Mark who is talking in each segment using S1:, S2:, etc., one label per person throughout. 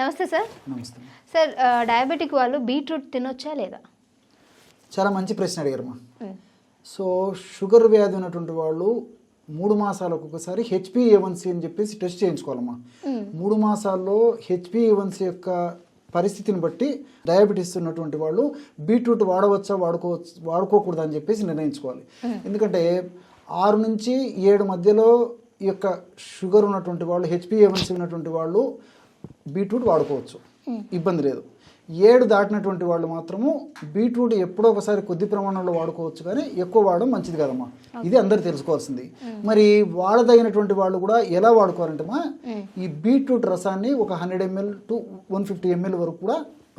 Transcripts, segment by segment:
S1: నమస్తే సార్.
S2: నమస్తే.
S1: Sir diabetic వాళ్ళు బీట్రూట్ తినొచ్చా లేదా?
S2: చాలా మంచి ప్రశ్న అడిగారమ్మా
S1: మ్.
S2: సో షుగర్ వ్యాధి ఉన్నటువంటి వాళ్ళు మూడు మాసాలకు ఒకసారి హెచ్పిఏవన్సీ అని చెప్పేసి టెస్ట్ చేయించుకోవాలమ్మా మూడు మాసాల్లో హెచ్పిఏవన్సీ యొక్క పరిస్థితిని బట్టి డయాబెటీస్ ఉన్నటువంటి వాళ్ళు బీట్రూట్ వాడవచ్చా వాడుకోవచ్చు వాడుకోకూడదా అని చెప్పేసి నిర్ణయించుకోవాలి. ఎందుకంటే ఆరు నుంచి ఏడు మధ్యలో ఈ యొక్క షుగర్ ఉన్నటువంటి వాళ్ళు హెచ్పిఏవన్సీ ఉన్నటువంటి వాళ్ళు బీట్రూట్ వాడుకోవచ్చు. ఇబ్బంది లేదు. ఏడు దాటినటువంటి వాళ్ళు మాత్రము బీట్రూట్ ఎప్పుడో ఒకసారి కొద్ది ప్రమాణంలో వాడుకోవచ్చు కానీ ఎక్కువ వాడడం మంచిది కదమ్మా. ఇది అందరు తెలుసుకోవాల్సింది. మరి వాడదగినటువంటి వాళ్ళు కూడా ఎలా వాడుకోవాలంటేమా ఈ బీట్రూట్ రసాన్ని ఒక hundred ML to one fifty ML వరకు కూడా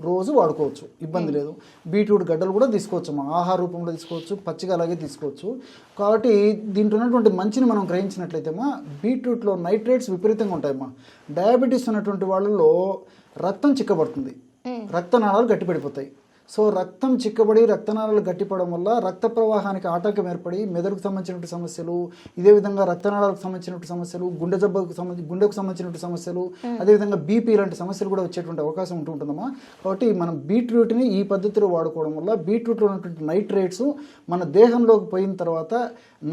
S2: రోజు వాడుకోవచ్చు. ఇబ్బంది లేదు. బీట్రూట్ గడ్డలు కూడా తీసుకోవచ్చు మా ఆహార రూపంలో తీసుకోవచ్చు పచ్చిగా అలాగే తీసుకోవచ్చు. కాబట్టి దీంట్లో ఉన్నటువంటి మంచిని మనం గ్రహించినట్లయితేమా బీట్రూట్లో నైట్రేట్స్ విపరీతంగా ఉంటాయమ్మా. డయాబెటీస్ ఉన్నటువంటి వాళ్ళలో రక్తం చిక్కబడుతుంది. రక్తనాళాలు గట్టిపడిపోతాయి. సో రక్తం చిక్కబడి రక్తనాళాలు గట్టిపడడం వల్ల రక్త ప్రవాహానికి ఆటంకం ఏర్పడి మెదడుకు సంబంధించినటువంటి సమస్యలు ఇదే విధంగా రక్తనాళాలకు సంబంధించినటువంటి సమస్యలు గుండె జబ్బుకు సంబంధించి గుండెకు సంబంధించినటువంటి సమస్యలు అదేవిధంగా బీపీ లాంటి సమస్యలు కూడా వచ్చేటువంటి అవకాశం ఉంటూ ఉంటుందమ్మా. కాబట్టి మనం బీట్రూట్ని ఈ పద్ధతిలో వాడుకోవడం వల్ల బీట్రూట్లో ఉన్నటువంటి నైట్రేట్స్ మన దేహంలోకి పోయిన తర్వాత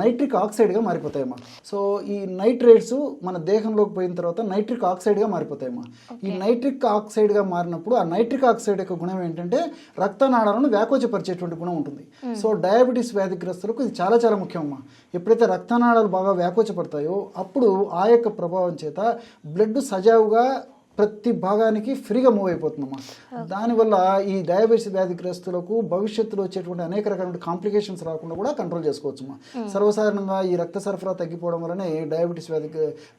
S2: నైట్రిక్ ఆక్సైడ్గా మారిపోతాయమ్మా. సో ఈ నైట్రేట్స్ మన దేహంలోకి పోయిన తర్వాత నైట్రిక్ ఆక్సైడ్గా మారిపోతాయమ్మా. ఈ నైట్రిక్ ఆక్సైడ్గా మారినప్పుడు ఆ నైట్రిక్ ఆక్సైడ్ యొక్క గుణం ఏంటంటే రక్తనాళాలను వ్యాకోచపరిచేటువంటి గుణం ఉంటుంది. సో డయాబెటీస్ వ్యాధిగ్రస్తులకు ఇది చాలా చాలా ముఖ్యమమ్మా. ఎప్పుడైతే రక్తనాళాలు బాగా వ్యాకోచపడతాయో అప్పుడు ఆ యొక్క ప్రభావం చేత బ్లడ్ సజావుగా ప్రతి భాగానికి ఫ్రీగా మూవ్ అయిపోతుందమ్మా దానివల్ల ఈ డయాబెటీస్ వ్యాధిగ్రస్తులకు భవిష్యత్తులో వచ్చేటువంటి అనేక రకాల కాంప్లికేషన్స్ రాకుండా కూడా కంట్రోల్ చేసుకోవచ్చమ్మా సర్వసాధారణంగా ఈ రక్త సరఫరా తగ్గిపోవడం వల్లనే డయాబెటీస్ వ్యాధి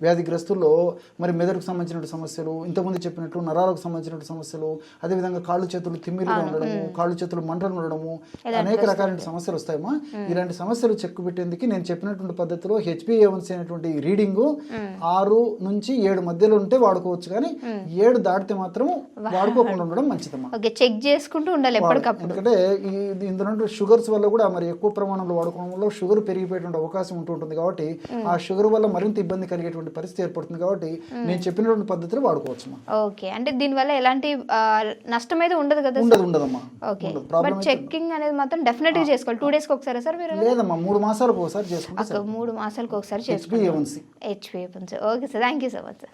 S2: వ్యాధిగ్రస్తుల్లో మరి మెదడుకు సంబంధించిన సమస్యలు ఇంతకుముందు చెప్పినట్లు నరాలకు సంబంధించిన సమస్యలు అదేవిధంగా కాళ్ళు చేతులు తిమ్మిరిగా ఉండడము కాళ్ళు చేతులు మంటలు ఉండడము అనేక రకాలైన సమస్యలు వస్తాయమ్మా ఇలాంటి సమస్యలు చెక్కు పెట్టేందుకు నేను చెప్పినటువంటి పద్ధతిలో హెచ్పిఏవన్సీ అనేటువంటి రీడింగ్ ఆరు నుంచి ఏడు మధ్యలో ఉంటే వాడుకోవచ్చు కానీ ఏడు దాటితే మాత్రం వాడుకోకుండా ఉండడం మంచిదమ్మా.
S1: ఓకే చెక్ చేసుకుంటూ ఉండాలి ఎప్పటికప్పుడు.
S2: ఎందుకంటే ఈ ఇందులో షుగర్స్ వల్ల కూడా మరి ఎక్కువ ప్రమాణంలో వాడుకోవడం వల్ల షుగర్ పెరిగిపోయేటువంటి అవకాశం ఉంటూ ఉంటుంది కాబట్టి ఆ షుగర్ వల్ల మరింత ఇబ్బంది కలిగేటువంటి పరిస్థితి ఏర్పడుతుంది కాబట్టి నేను చెప్పినటువంటి పద్ధతిలో వాడుకోవచ్చు
S1: ఓకే అంటే దీనివల్ల ఎలాంటి ఆ, నష్టం అయితే ఉండదు కదా
S2: ఉండదు ఉండదమ్మా.
S1: ఓకే బట్ చెక్కింగ్ అనేది మాత్రం డెఫినెట్గా చేసుకోవాలి. టూ డేస్కి ఒకసారి సార్ మీరు?
S2: లేదమ్మా మూడు మాసాలకు ఒకసారి చేసుకుంటే
S1: ఒక మూడు మాసాలకు ఒకసారి చేసుకోండి
S2: హెచ్పిఏవన్సీ
S1: HP okay sir thank you so much sir